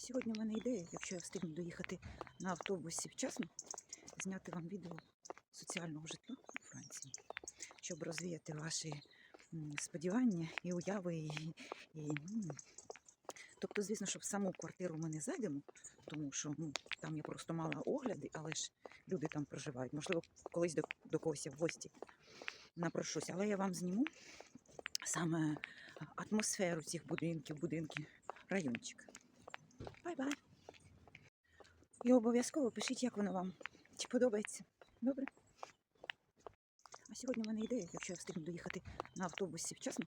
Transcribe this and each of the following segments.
сьогодні в мене ідея, якщо я встигну доїхати на автобусі вчасно, зняти вам відео соціального житла у Франції, щоб розвіяти ваші сподівання і уяви. І, і. Тобто, звісно, що в саму квартиру ми не зайдемо, тому що ну, там я просто мала огляди, але ж люди там проживають. Можливо, колись до, до когось я в гості напрошусь. Але я вам зніму саме атмосферу цих будинків, будинків, райончик. Бай-бай. І обов'язково пишіть, як воно вам. Чи подобається? Добре? А сьогодні в мене ідея, якщо я встигну доїхати на автобусі вчасно,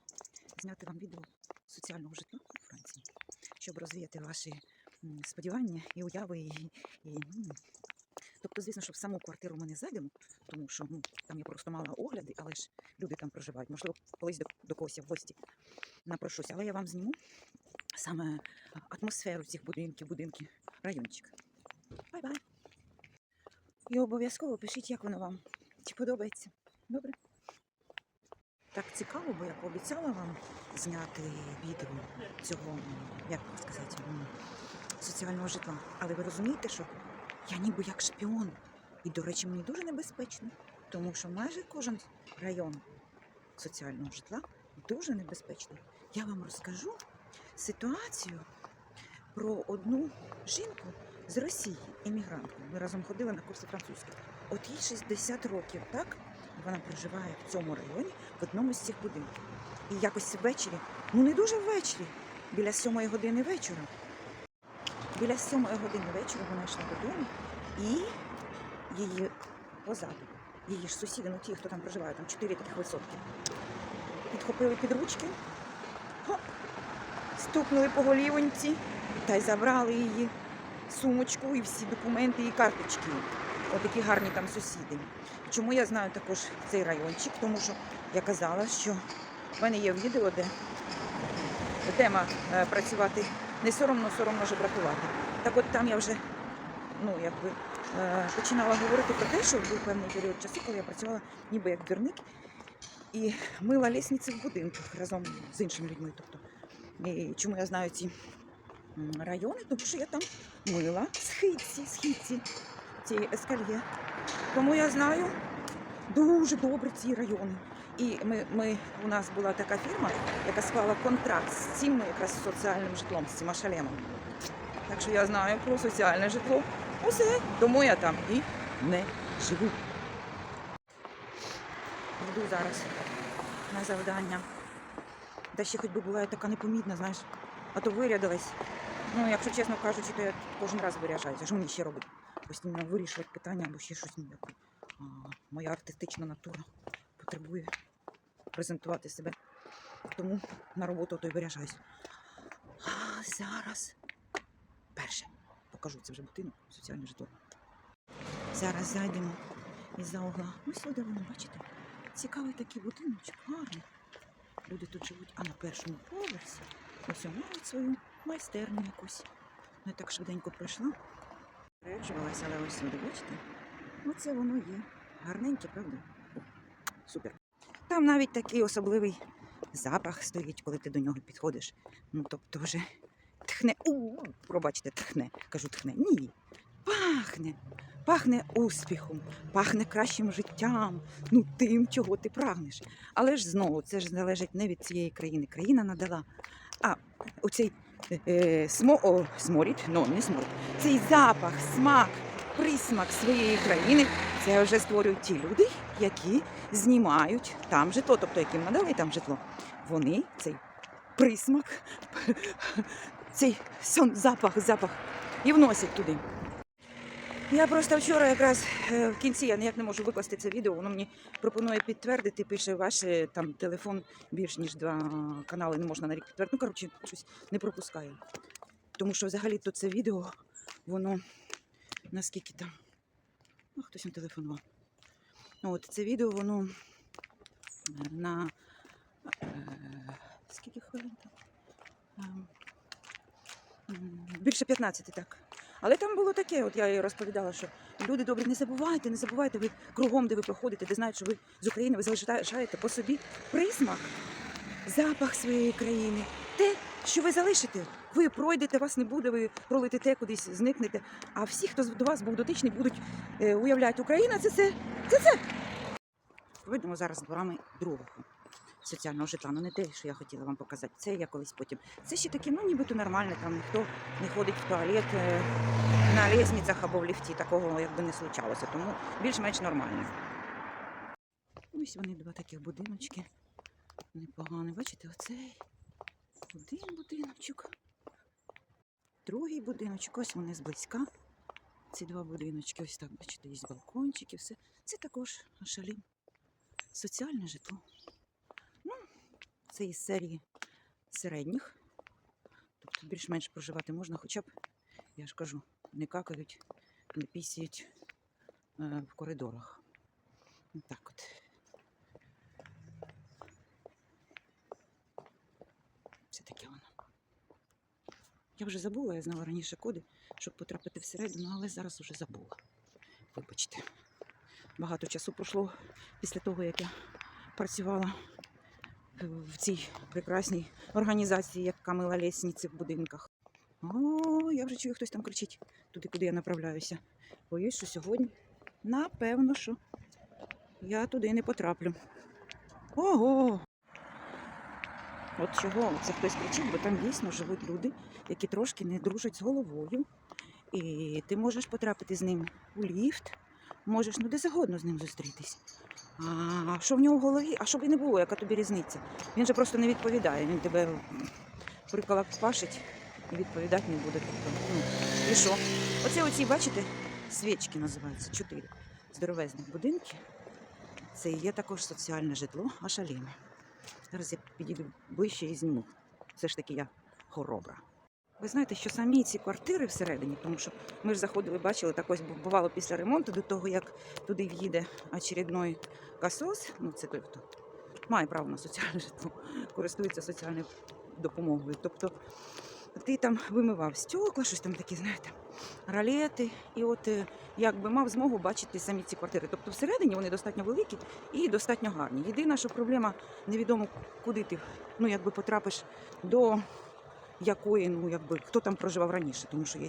зняти вам відео соціального житла у Франції, щоб розвіяти ваші сподівання і уяви. І, і. Тобто, звісно, що в саму квартиру ми не зайдемо, тому що ну, там я просто мала огляди, але ж люди там проживають. Можливо, колись до, до когось я в гості напрошусь. Але я вам зніму саме атмосферу цих будинків, будинків, райончик. Бай-бай. І обов'язково пишіть, як воно вам. Чи подобається? Добре? Так цікаво, бо я пообіцяла вам зняти відео цього, як сказати, соціального житла. Але ви розумієте, що я ніби як шпіон. І, до речі, мені дуже небезпечно, тому що майже кожен район соціального житла дуже небезпечний. Я вам розкажу ситуацію про одну жінку з Росії, іммігрантку. Ми разом ходили на курси французьких. От їй 60 років, так? Вона проживає в цьому районі в одному з цих будинків. І якось ввечері, ну не дуже ввечері, біля сьомої години вечора. Біля сьомої години вечора вона йшла додому і її позаду, її ж сусіди, ну ті, хто там проживає, там чотири таких висотки, підхопили під ручки, хоп, стукнули по голівоньці та й забрали її сумочку і всі документи і карточки. Отакі гарні там сусіди. Чому я знаю також цей райончик? Тому що я казала, що в мене є відео, де тема е, працювати не соромно, соромно жебракувати. Так от там я вже ну, якби, е, починала говорити про те, що був певний період часу, коли я працювала ніби як двірник і мила лісниці в будинках разом з іншими людьми. Тобто, і чому я знаю ці райони? Тому що я там мила східці, східці цієї ескальє. Тому я знаю дуже добре ці райони. І ми, ми, у нас була така фірма, яка склала контракт з цим якраз соціальним житлом, з цим шалемом. Так що я знаю про соціальне житло. Усе, тому я там і не живу. Йду зараз на завдання. Та ще хоч би була я така непомітна, знаєш, а то вирядилась. Ну, якщо чесно кажучи, то я кожен раз виряджаюся. Що мені ще робити? Постійно вирішувати питання або ще щось ніяке. Моя артистична натура потребує презентувати себе. Тому на роботу то й виряджаюсь. А зараз перше покажу це вже будинок, соціальне житло. Зараз зайдемо із-за угла. Ось сюди воно, бачите? Цікавий такий будиночок, гарний. Люди тут живуть, а на першому поверсі ось мають свою майстерню якусь. Не так швиденько пройшла. Переджувалася, але ось сюди, бачите? Оце воно є. Гарненьке, правда? О, супер. Там навіть такий особливий запах стоїть, коли ти до нього підходиш. Ну, тобто вже тхне. У, пробачте, тхне. Кажу, тхне. Ні. Пахне. Пахне успіхом, пахне кращим життям, ну тим, чого ти прагнеш. Але ж знову це ж залежить не від цієї країни. Країна надала. А оцей е, смо, о, сморід, ну не сморід, цей запах, смак, присмак своєї країни, це вже створюють ті люди, які знімають там житло, тобто яким надали там житло. Вони цей присмак, цей сон, запах, запах і вносять туди. Я просто вчора якраз е, в кінці я ніяк не можу викласти це відео. Воно мені пропонує підтвердити, пише ваш там телефон більш ніж два канали не можна на рік підтвердити. Ну, коротше, щось не пропускаю. Тому що взагалі то це відео, воно наскільки там. Ну, хтось там телефонував. Ну, От це відео, воно е, на е, скільки хвилин там? Ем, Більше 15, так. Але там було таке, от я їй розповідала, що люди добрі, не забувайте, не забувайте, ви кругом, де ви проходите, де знають, що ви з України, ви залишаєте по собі присмак, запах своєї країни. те, що ви залишите. Ви пройдете, вас не буде, ви пролетите кудись, зникнете. А всі, хто до вас був дотичний, будуть е, уявляти, Україна це це, це це. Пройдемо зараз дворами другого соціального житла. Ну не те, що я хотіла вам показати. Це я колись потім. Це ще таке, ну нібито нормальне, там ніхто не ходить в туалет е, на лісницях або в ліфті. Такого якби не случалося, тому більш-менш нормально. Ось вони два таких будиночки. Непогані. Бачите, оцей один будиночок. Другий будиночок, ось вони зблизька. Ці два будиночки, ось так, бачите, є балкончики, все. Це також шалім. Соціальне житло. Це із серії середніх. Тобто більш-менш проживати можна, хоча б, я ж кажу, не какають, не пісяють е, в коридорах. Так от. Це таке воно. Я вже забула, я знала раніше коди, щоб потрапити всередину, але зараз уже забула. Вибачте. Багато часу пройшло після того, як я працювала в цій прекрасній організації, яка мила лісниці в будинках. О, я вже чую, хтось там кричить туди, куди я направляюся. Боюсь, що сьогодні, напевно, що я туди не потраплю. Ого! От чого це хтось кричить, бо там дійсно живуть люди, які трошки не дружать з головою. І ти можеш потрапити з ним у ліфт, можеш ну де загодно з ним зустрітись. А що в нього в голові? А щоб і не було, яка тобі різниця? Він же просто не відповідає. Він тебе приколакпашить і відповідати не буде. Тобто, ну, і що? Оце оці, бачите, свічки називаються, чотири здоровезних будинки. Це є також соціальне житло Ашаліми. Зараз я підійду ближче і зніму. Все ж таки я хоробра. Ви знаєте, що самі ці квартири всередині, тому що ми ж заходили, бачили, так ось бувало після ремонту, до того, як туди в'їде очередной касос, ну це той, хто має право на соціальне житло, користується соціальною допомогою. Тобто ти там вимивав стекла, щось там такі, знаєте, ролети, і от е, якби мав змогу бачити самі ці квартири. Тобто всередині вони достатньо великі і достатньо гарні. Єдина, що проблема невідомо, куди ти ну, якби потрапиш до якої, ну якби хто там проживав раніше, тому що є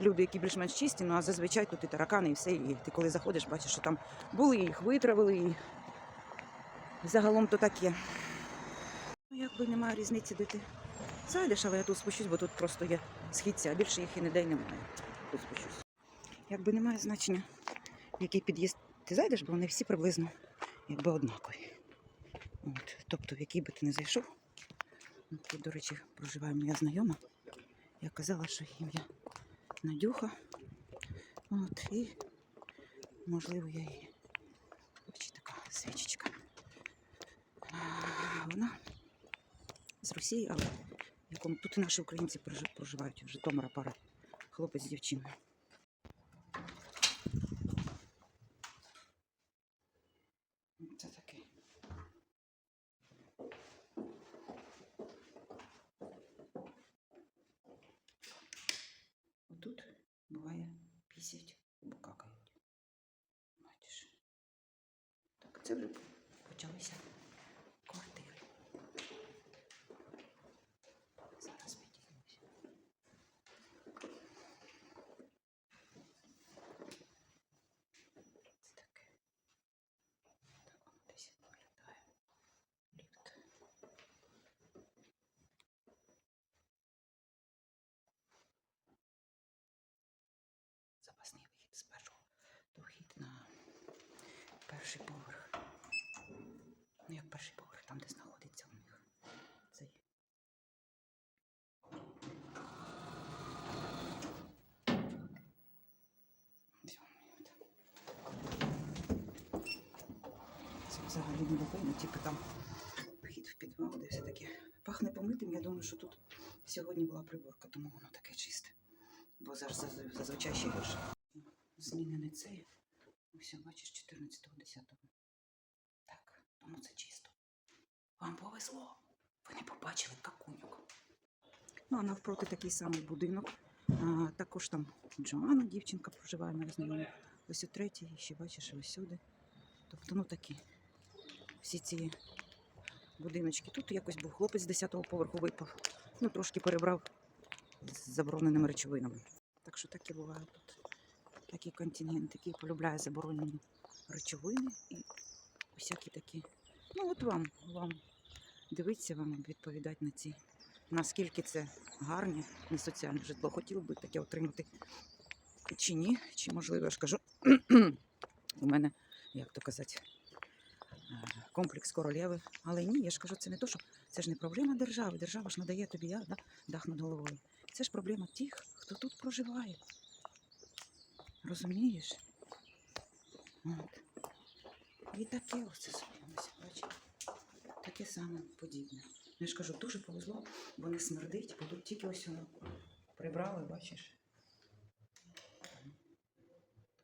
люди, які більш-менш чисті, ну а зазвичай тут і таракани, і все. І ти коли заходиш, бачиш, що там були, їх витравили, і загалом то таке. Ну, якби немає різниці, де ти зайдеш, але я тут спущусь, бо тут просто є східця, а більше їх і ніде й немає. Тут спущусь. Якби немає значення, в який під'їзд ти зайдеш, бо вони всі приблизно якби однакові. От, тобто, в який би ти не зайшов. Тут, до речі, проживає моя знайома. Я казала, що ім'я Надюха. От, і, можливо, я її. Бачите, така свічечка. Вона з Росії, але тут наші українці проживають в Житомира пара хлопець з дівчиною. Це таке. Отут буває пісять або какають. Бачиш. Так, це вже почалися квартири. Зараз підіймуся. Це таке. Так воно десь виглядає. Ліфт. Запасний вихід з першого вхід на перший поверх. Ну, як перший поверх, там, де знаходиться у них цей. Це взагалі не видно, типу там вхід в підвал, де все таке пахне помитим. Я думаю, що тут сьогодні була приборка, тому воно таке чисте. Бо зараз зазвичай ще гірше. Змінений цей. Ось, бачиш, 14.10. Так, тому це чисто. Вам повезло. Ви не побачили какуньок. Ну, а навпроти такий самий будинок. А, також там Джоанна, дівчинка проживає моя знайома. Ось у третій, ще бачиш, ось сюди. Тобто, ну такі. Всі ці будиночки. Тут якось був хлопець з 10-го поверху випав. Ну, трошки перебрав з забороненими речовинами. Так що таке буває тут. Такий контингент, який полюбляє заборонені речовини і усякі такі. Ну, от вам, вам дивитися, вам відповідати на ці. Наскільки це гарне, не соціальне житло. Хотів би таке отримати чи ні, чи можливо, я ж кажу, у мене, як то казати, е, комплекс королеви. Але ні, я ж кажу, це не то, що це ж не проблема держави. Держава ж надає тобі я, да, дах над головою. Це ж проблема тих, хто тут проживає. Розумієш? От. І таке оце собі, ось, бачите? Таке саме подібне. Ну, Я ж кажу, дуже повезло, бо не смердить, бо тут тільки ось воно прибрали, бачиш.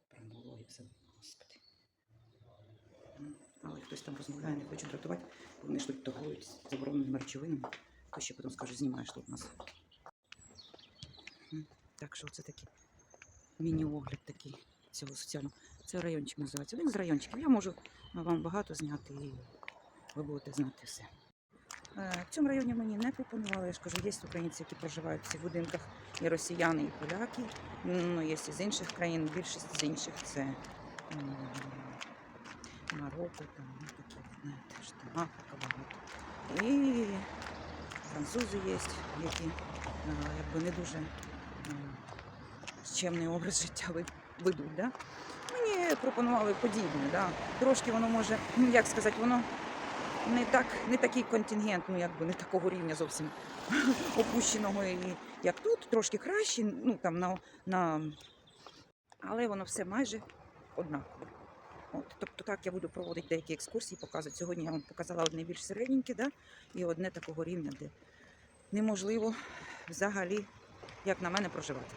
Прям і все, господи. Ну, Але хтось там розмовляє, не хоче дратувати, бо вони ж тут торгують з забороненими речовинами. То ще потім скаже, знімаєш тут нас. Так що це такий міні-огляд такий цього соціального. Це райончик називається. Один з райончиків. Я можу вам багато зняти і ви будете знати все. Е, В цьому районі мені не пропонували, я ж кажу, є українці, які проживають в цих будинках, і росіяни, і поляки. Ну, є з інших країн, більшість з інших це Марокко, там ну, такі, знаєте, там Африка багато. І французи є, які е, якби не дуже чемний образ життя ведуть. Да? Мені пропонували подібне, да. трошки воно може, ну, як сказати, воно не так, не такий контингент, ну якби не такого рівня зовсім опущеного, як тут, трошки краще, ну там на, на але воно все майже однаково. От, тобто так я буду проводити деякі екскурсії, показувати. Сьогодні я вам показала одне більш середненьке, да? і одне такого рівня, де неможливо взагалі, як на мене, проживати.